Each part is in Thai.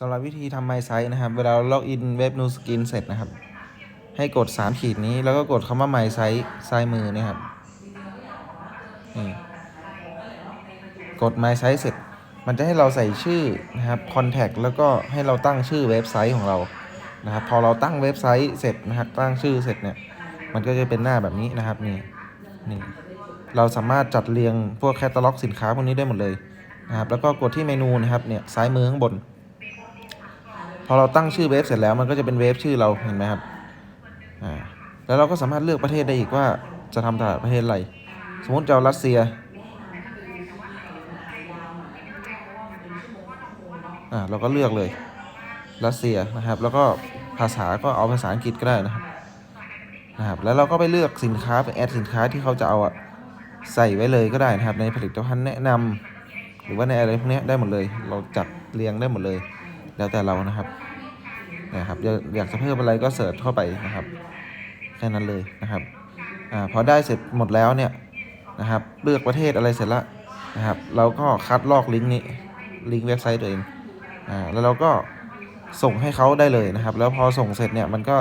สำหรับวิธีทำ My Site นะครับ เวลาเราล็อกอินเว็บ New Skin เสร็จนะครับ ให้กด 3 ขีดนี้แล้วก็กดคำว่า My Site ซ้ายมือนี่ครับนี่กด My Site เสร็จ มันจะให้เราใส่ชื่อนะครับ Contact แล้วก็ให้เราตั้งชื่อเว็บไซต์ของเรานะครับ พอเราตั้งเว็บไซต์เสร็จนะครับตั้งชื่อเสร็จเนี่ย มันก็จะเป็นหน้าแบบนี้นะครับนี่นี่เราสามารถจัดเรียงพวกแคตตาล็อกสินค้าพวกนี้ได้หมดเลยนะครับ แล้วก็กดที่เมนูนะครับเนี่ยซ้ายมือข้างบน พอเราตั้งชื่อเว็บเสร็จแล้วมันก็จะเป็นเว็บชื่อเราเห็นไหมครับอ่าแล้วเราก็สามารถเลือกประเทศได้อีกว่าจะทำตลาดประเทศอะไร สมมติจะเอารัสเซียอ่าเราก็เลือกเลยรัสเซียนะครับ แล้วก็ภาษาก็เอาภาษาอังกฤษก็ได้นะครับนะครับแล้วเราก็ไปเลือกสินค้าไปแอดสินค้าที่เขาจะเอาอะใส่ไว้เลยก็ได้นะครับ ในผลิตภัณฑ์แนะนำหรือว่าในอะไรพวกนี้ได้หมดเลย เราจัดเรียงได้หมดเลย แล้วแต่เรานะครับนะครับอยากอยากจะเพิ่มอะไรก็เสิร์ชเข้าไปนะครับแค่นั้นเลยนะครับอ่าพอได้เสร็จหมดแล้วเนี่ยนะครับ เลือกประเทศอะไรเสร็จล้วนะครับ เราก็คัดลอกลิงก์นี้ลิงก์เว็บไซต์ตัวเองอ่าแล้วเราก็ส่งให้เขาได้เลยนะครับ แล้วพอส่งเสร็จเนี่ยมันก็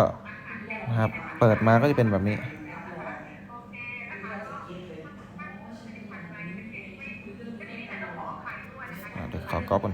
นะครับเปิดมาก็จะเป็นแบบนี้อ่อน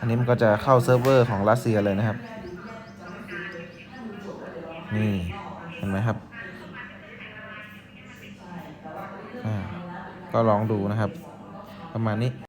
อันนี้มันก็จะเข้าเซิร์ฟเวอร์ของรัสเซียเลยนะครับ นี่เห็นไหมครับอ่าก็ลองดูนะครับ ประมาณนี้